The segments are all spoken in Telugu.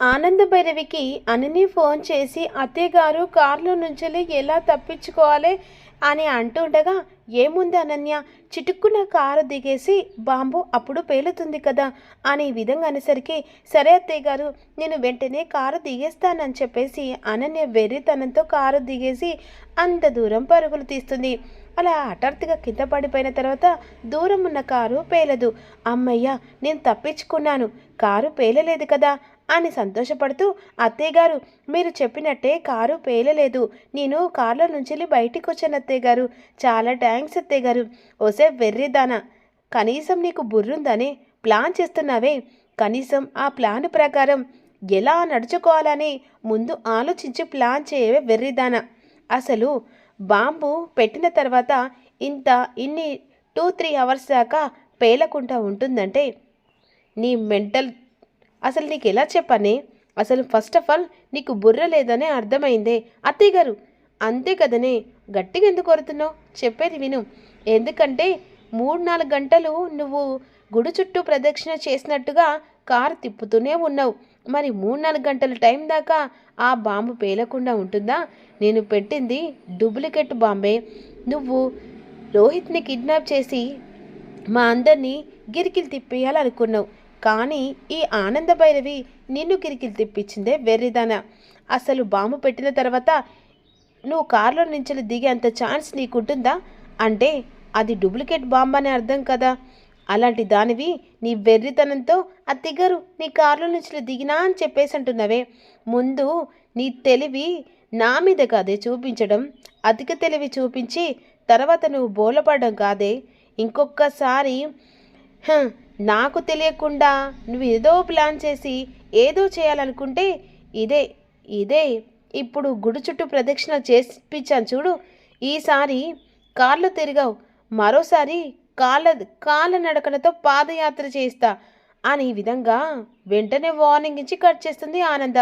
ఆనంద భైరవికి అనని ఫోన్ చేసి అత్తయ్యగారు కారులో నుంచి ఎలా తప్పించుకోవాలి? అని అంటుండగా ఏముంది అనన్య చిటుక్కున కారు దిగేసి బాంబు అప్పుడు పేలుతుంది కదా అనే విధంగా అనేసరికి సరే అత్తయ్య గారు నేను వెంటనే కారు దిగేస్తానని చెప్పేసి అనన్య వెర్రితనంతో కారు దిగేసి అంత దూరం పరుగులు తీస్తుంది. అలా హఠాత్తుగా కింద పడిపోయిన తర్వాత దూరం ఉన్న కారు పేలదు. అమ్మయ్య నేను తప్పించుకున్నాను. కారు పేలలేదు కదా అని సంతోషపడుతూ అత్తయ్యగారు మీరు చెప్పినట్టే కారు పేలలేదు. నేను కారులో నుంచి బయటికి వచ్చాను అత్తయ్య గారు చాలా థ్యాంక్స్ అత్తయ్యగారు. ఓసే వెర్రిదానా కనీసం నీకు బుర్రుందని. ప్లాన్ చేస్తున్నావే. కనీసం ఆ ప్లాన్ ప్రకారం ఎలా నడుచుకోవాలని ముందు ఆలోచించి ప్లాన్ చేయవే వెర్రిదానా అసలు బాంబు పెట్టిన తర్వాత ఇంత ఇన్ని టూ త్రీ అవర్స్ దాకా పేలకుండా ఉంటుందంటే నీ మెంటల్ అసలు నీకు ఎలా చెప్పనే? అసలు ఫస్ట్ ఆఫ్ ఆల్ నీకు బుర్ర లేదనే అర్థమైందే. అత్తయ్య గారు అంతే కదనే. గట్టిగా ఎందుకు కోరుతున్నావు చెప్పేది విను. ఎందుకంటే మూడు నాలుగు గంటలు నువ్వు గుడి చుట్టూ ప్రదక్షిణ చేసినట్టుగా కారు తిప్పుతూనే ఉన్నావు. మరి మూడు నాలుగు గంటల టైం దాకా ఆ బాంబు పేలకుండా ఉంటుందా? నేను పెట్టింది డూప్లికేట్ బాంబే. నువ్వు రోహిత్ని కిడ్నాప్ చేసి మా అందరినీ గిరికిలు తిప్పేయాలనుకున్నావు. కానీ ఈ ఆనంద భైరవి నిన్ను కిరికిలు తిప్పించిందే వెర్రిదాన. అసలు బాంబు పెట్టిన తర్వాత నువ్వు కారులో నుంచి దిగేంత ఛాన్స్ నీకుంటుందా? అంటే అది డూప్లికేట్ బాంబు అని అర్థం కదా. అలాంటి దానివి నీ వెర్రితనంతో అత్తిగారు నీ కారులో నుంచి దిగినా అని చెప్పేసి అంటున్నావే ముందు నీ తెలివి నా మీద కాదే చూపించడం అధిక తెలివి చూపించి తర్వాత నువ్వు బోలపడడం కాదే. ఇంకొకసారి నాకు తెలియకుండా నువ్వు ఏదో ప్లాన్ చేసి ఏదో చేయాలనుకుంటే ఇదే ఇదే. ఇప్పుడు గుడి చుట్టూ ప్రదక్షిణ చేపించాను చూడు. ఈసారి కార్లు తిరిగావు. మరోసారి కాళ్ళ కాళ్ళ నడకనతో పాదయాత్ర చేస్తా అని ఈ విధంగా వెంటనే వార్నింగ్ ఇచ్చి కట్ చేస్తుంది ఆనంద.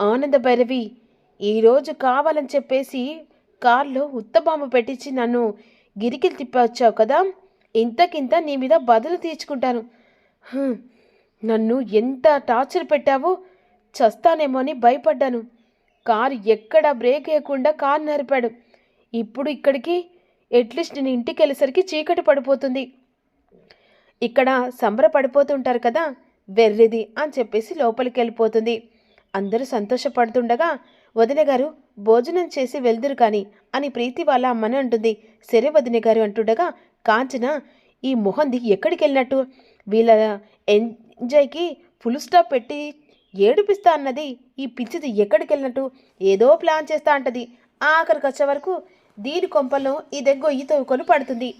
ఆనంద భైరవి ఈరోజు కావాలని చెప్పేసి కార్లో ఉత్తబాంబు పెట్టించి నన్ను గిరికిలు తిప్పొచ్చావు కదా. ఇంతకింత నీ మీద బదులు తీర్చుకుంటాను. నన్ను ఎంత టార్చర్ పెట్టావో చస్తానేమో అని భయపడ్డాను. కారు ఎక్కడ బ్రేక్ వేయకుండా కారు నరిపాడు. ఇప్పుడు ఇక్కడికి అట్లీస్ట్ నేను ఇంటికి వెళ్ళేసరికి చీకటి పడిపోతుంది. ఇక్కడ సంబరపడిపోతుంటారు కదా వెర్రిది అని చెప్పేసి లోపలికి వెళ్ళిపోతుంది అందరూ సంతోషపడుతుండగా వదిన గారు భోజనం చేసి వెళ్దురు కానీ అని ప్రీతి వాళ్ళ అమ్మని అంటుంది. సరే వదిన గారు అంటుండగా కాంచన ఈ మొహంది ఎక్కడికి వెళ్ళినట్టు వీళ్ళ ఎంజాయ్కి ఫుల్ స్టాప్ పెట్టి ఏడిపిస్తా అన్నది ఈ పిచ్చిది ఎక్కడికి వెళ్ళినట్టు ఏదో ప్లాన్ చేస్తా అంటది. ఆఖరికి వచ్చే వరకు దీని కొంపల్లో ఇదే గొయ్యి తవ్వుకొని పడుతుంది.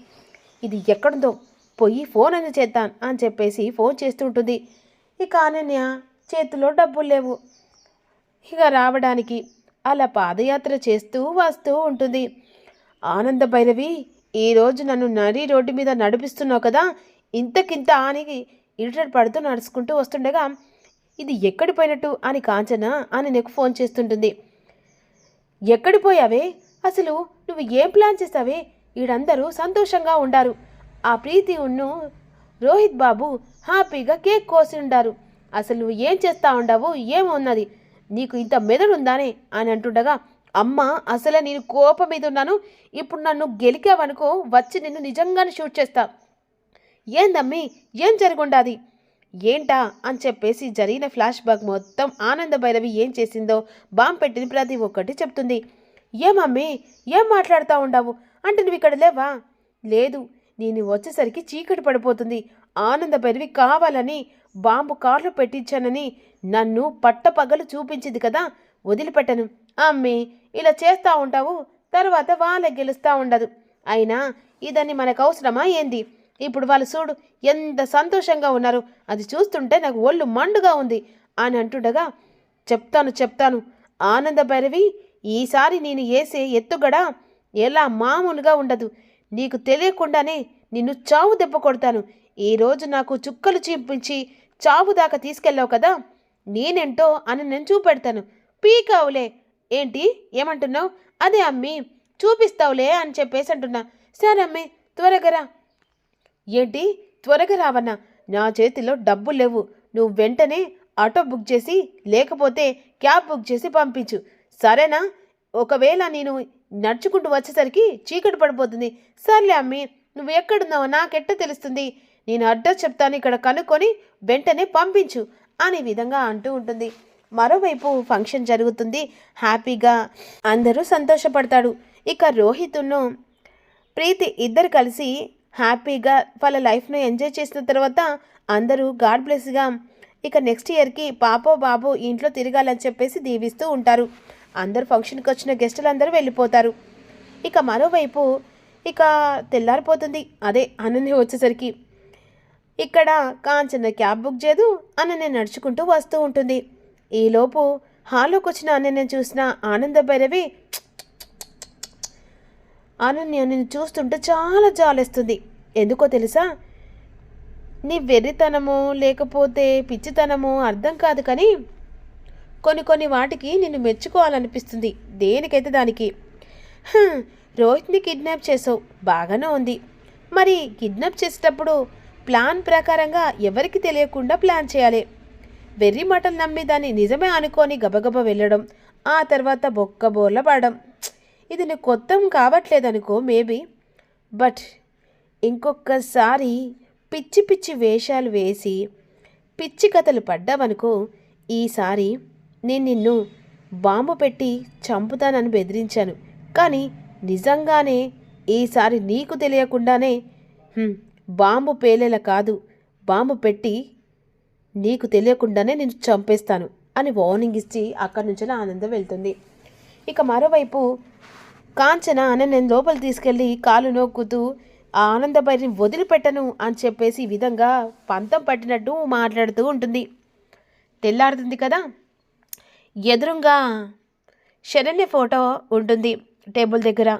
ఇది ఎక్కడుందో? పోయి ఫోన్ అని చేద్దాం అని చెప్పేసి ఫోన్ చేస్తూ ఉంటుంది. ఇక అనన్య చేతిలో డబ్బులు లేవు. ఇక రావడానికి అలా పాదయాత్ర చేస్తూ వస్తూ ఉంటుంది. ఆనంద భైరవి ఈరోజు నన్ను నరి రోడ్డు మీద నడిపిస్తున్నావు కదా ఇంతకింత అని ఇరిటేట్ పడుతూ నడుచుకుంటూ వస్తుండగా ఇది ఎక్కడి పోయినట్టు అని కాంచన అని నీకు ఫోన్ చేస్తుంటుంది. ఎక్కడి పోయావే? అసలు నువ్వు ఏం ప్లాన్ చేస్తావే? వీడందరూ సంతోషంగా ఉండారు. ఆ ప్రీతి ఉన్ను రోహిత్ బాబు హ్యాపీగా కేక్ కోసి ఉండారు. అసలు నువ్వు ఏం చేస్తా ఉండవు ఏమున్నది నీకు ఇంత మెదడుందానే అని అంటుండగా అమ్మ అసలే నేను కోపం మీద ఉన్నాను ఇప్పుడు నన్ను గెలికావనుకో వచ్చి నిన్ను నిజంగానే షూట్ చేస్తా. ఏందమ్మి? ఏం జరుగుండాది? ఏంటా? అని చెప్పేసి జరిగిన ఫ్లాష్ బ్యాక్ మొత్తం ఆనంద భైరవి ఏం చేసిందో బాంబు పెట్టిన ప్రతి ఒక్కటి చెప్తుంది. ఏమమ్మీ? ఏం మాట్లాడుతూ ఉండవు? అంటే నువ్వు ఇక్కడ లేవా? లేదు. నేను వచ్చేసరికి చీకటి పడిపోతుంది. ఆనంద భైరవి కావాలని బాంబు కార్లో పెట్టించానని నన్ను పట్టపగలు చూపించింది కదా వదిలిపెట్టను. అమ్మి ఇలా చేస్తూ ఉంటావు తర్వాత వాళ్ళే గెలుస్తూ ఉండదు. అయినా ఇదని మనకు అవసరమా ఏంది? ఇప్పుడు వాళ్ళు చూడు ఎంత సంతోషంగా ఉన్నారు. అది చూస్తుంటే నాకు ఒళ్ళు మండుగా ఉంది అని అంటుండగా చెప్తాను చెప్తాను. ఆనంద భైరవి ఈసారి నేను వేసే ఎత్తుగడ ఎలా మామూలుగా ఉండదు. నీకు తెలియకుండానే నిన్ను చావు దెబ్బ కొడతాను. ఈరోజు నాకు చుక్కలు చూపించి చావు దాకా తీసుకెళ్ళావు కదా నేనేంటో అని నేను చూపెడతాను. పీకావులే ఏంటి? ఏమంటున్నావు? అదే అమ్మి చూపిస్తావులే అని చెప్పేసి అంటున్నా. సరే అమ్మి త్వరగా రా. ఏంటి? త్వరగా రావన్నా? నా చేతిలో డబ్బు లేవు. నువ్వు వెంటనే ఆటో బుక్ చేసి లేకపోతే క్యాబ్ బుక్ చేసి పంపించు. సరేనా? ఒకవేళ నేను నడుచుకుంటూ వచ్చేసరికి చీకటి పడిపోతుంది. సర్లే అమ్మి నువ్వు ఎక్కడున్నావో నాకెట్ట తెలుస్తుంది? నేను అడ్రస్ చెప్తాను ఇక్కడ కనుక్కొని వెంటనే పంపించు అనే విధంగా అంటూ ఉంటుంది. మరోవైపు ఫంక్షన్ జరుగుతుంది. హ్యాపీగా అందరూ సంతోషపడతాడు ఇక రోహిత్ను ప్రీతి ఇద్దరు కలిసి హ్యాపీగా వాళ్ళ లైఫ్ను ఎంజాయ్ చేసిన తర్వాత అందరూ గాడ్ బ్లెస్గా ఇక నెక్స్ట్ ఇయర్కి పాపో బాబు ఇంట్లో తిరగాలని చెప్పేసి దీవిస్తూ ఉంటారు. అందరు ఫంక్షన్కి వచ్చిన గెస్టులు అందరూ వెళ్ళిపోతారు. ఇక మరోవైపు ఇక తెల్లారిపోతుంది. అదే అనన్య వచ్చేసరికి. ఇక్కడ కాంచన క్యాబ్ బుక్ చేయదు. అనన్య నడుచుకుంటూ వస్తూ ఉంటుంది. ఈలోపు హాల్లోకి వచ్చిన అనన్య చూసిన ఆనంద భైరవి అనన్య నిన్ను చూస్తుంటే చాలా జాలేస్తుంది. ఎందుకో తెలుసా? నీ వెర్రితనము లేకపోతే పిచ్చితనమో అర్థం కాదు కానీ కొన్ని కొన్ని వాటికి నిన్ను మెచ్చుకోవాలనిపిస్తుంది. దేనికైతే దానికి? రోహిత్ని కిడ్నాప్ చేసావు. బాగానే ఉంది. మరి కిడ్నాప్ చేసేటప్పుడు ప్లాన్ ప్రకారంగా ఎవరికి తెలియకుండా ప్లాన్ చేయాలి? వెర్రి మాటలు నమ్మి దాన్ని నిజమే అనుకొని గబగబ వెళ్ళడం ఆ తర్వాత బొక్క బోర్ల పడడం. ఇది నీకు కొత్తం కావట్లేదనుకో మేబీ. బట్ ఇంకొకసారి పిచ్చి పిచ్చి వేషాలు వేసి పిచ్చి కథలు పడ్డావనుకో ఈసారి నేను నిన్ను బాంబు పెట్టి చంపుతానని బెదిరించాను. కానీ నిజంగానే ఈసారి నీకు తెలియకుండానే బాంబు పేలేలా కాదు. బాంబు పెట్టి నీకు తెలియకుండానే నేను చంపేస్తాను అని వార్నింగ్ ఇచ్చి అక్కడి నుంచి ఆనందం వెళ్తుంది. ఇక మరోవైపు కాంచన నేను లోపల తీసుకెళ్ళి కాలు నొక్కుతూ ఆ ఆనందభైరిని వదిలిపెట్టను అని చెప్పేసి ఈ విధంగా పంతం పట్టినట్టు మాట్లాడుతూ ఉంటుంది. తెల్లారుతుంది కదా. ఎదురుగా శరణ్య ఫోటో ఉంటుంది టేబుల్ దగ్గర.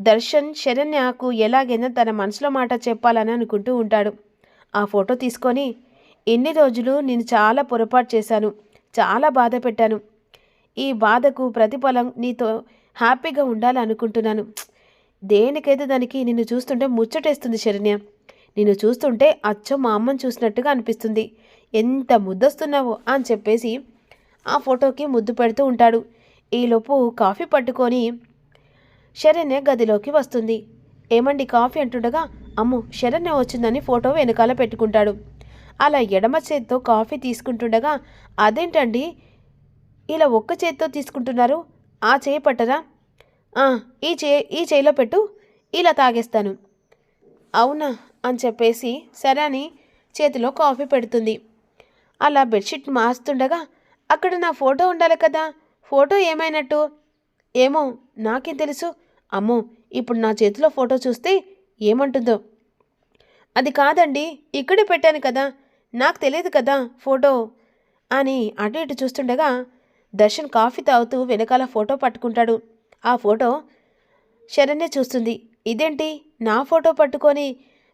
దర్శన్ శరణ్యకు ఎలాగైనా తన మనసులో మాట చెప్పాలని అనుకుంటూ ఉంటాడు. ఆ ఫోటో తీసుకొని ఎన్ని రోజులు నేను చాలా పొరపాటు చేశాను చాలా బాధ పెట్టాను. ఈ బాధకు ప్రతిఫలం నీతో హ్యాపీగా ఉండాలనుకుంటున్నాను దేనికైతే దానికి నిన్ను చూస్తుంటే ముచ్చటేస్తుంది శరణ్య. నిన్ను చూస్తుంటే అచ్చం మా అమ్మని చూసినట్టుగా అనిపిస్తుంది. ఎంత ముద్దస్తున్నావో అని చెప్పేసి ఆ ఫోటోకి ముద్దు పెడుతూ ఉంటాడు. ఈలోపు కాఫీ పట్టుకొని శరణ్య గదిలోకి వస్తుంది. ఏమండి కాఫీ అంటుండగా అమ్మో శరణ్య వచ్చిందని ఫోటో వెనకాల పెట్టుకుంటాడు. అలా ఎడమ చేత్తో కాఫీ తీసుకుంటుండగా అదేంటండి? ఇలా ఒక్క చేత్తో తీసుకుంటున్నారు? ఆ చేయి పట్టరా? ఈ చే ఈ చేయిలో పెట్టు ఇలా తాగేస్తాను. అవునా? అని చెప్పేసి సరే అని చేతిలో కాఫీ పెడుతుంది. అలా బెడ్షీట్ మార్చుతుండగా అక్కడ నా ఫోటో ఉండాలి కదా ఫోటో ఏమైనట్టు? ఏమో నాకేం తెలుసు. అమ్మో ఇప్పుడు నా చేతిలో ఫోటో చూస్తే ఏమంటుందో? అది కాదండి ఇక్కడే పెట్టాను కదా నాకు తెలియదు కదా ఫోటో అని అటు ఇటు చూస్తుండగా దర్శన్ కాఫీ తాగుతూ వెనకాల ఫోటో పట్టుకుంటాడు. ఆ ఫోటో శరణ్య చూస్తుంది. ఇదేంటి? నా ఫోటో పట్టుకొని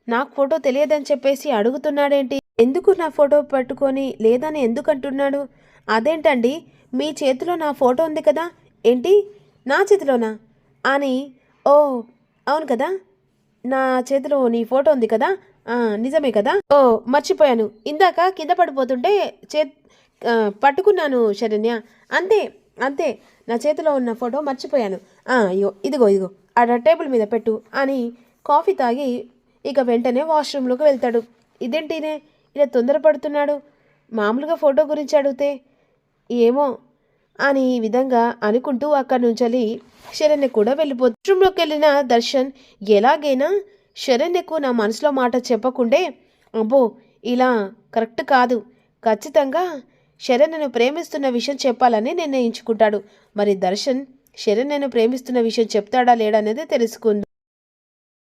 నాకు ఫోటో తెలియదని చెప్పేసి అడుగుతున్నాడేంటి? ఎందుకు నా ఫోటో పట్టుకొని లేదని ఎందుకు అంటున్నాడు అదేంటండి? మీ చేతిలో నా ఫోటో ఉంది కదా. ఏంటి? నా చేతిలోనా? అని. ఓ అవును కదా. నా చేతిలో నీ ఫోటో ఉంది కదా. నిజమే కదా? ఓ మర్చిపోయాను. ఇందాక కింద పడిపోతుంటే చే పట్టుకున్నాను శరణ్య. అంతే అంతే. నా చేతిలో ఉన్న ఫోటో మర్చిపోయాను. అయ్యో ఇదిగో ఇదిగో ఆడ టేబుల్ మీద పెట్టు అని కాఫీ తాగి ఇక వెంటనే వాష్రూమ్లోకి వెళ్తాడు. ఇదేంటినే? ఇలా తొందరపడుతున్నాడు మామూలుగా ఫోటో గురించి అడిగితే ఏమో అని ఈ విధంగా అనుకుంటూ అక్కడి నుంచి శరణ్య కూడా వెళ్ళిపోతుంది రూమ్లోకి వెళ్ళిన దర్శన్ ఎలాగైనా శరణ్యకు నా మనసులో మాట చెప్పకుండే అబ్బో ఇలా కరెక్ట్ కాదు. ఖచ్చితంగా శరణ్యను ప్రేమిస్తున్న విషయం చెప్పాలని నిర్ణయించుకుంటాడు. మరి దర్శన్ శరణ్యను ప్రేమిస్తున్న విషయం చెప్తాడా లేడా అనేది తెలుసుకుంది.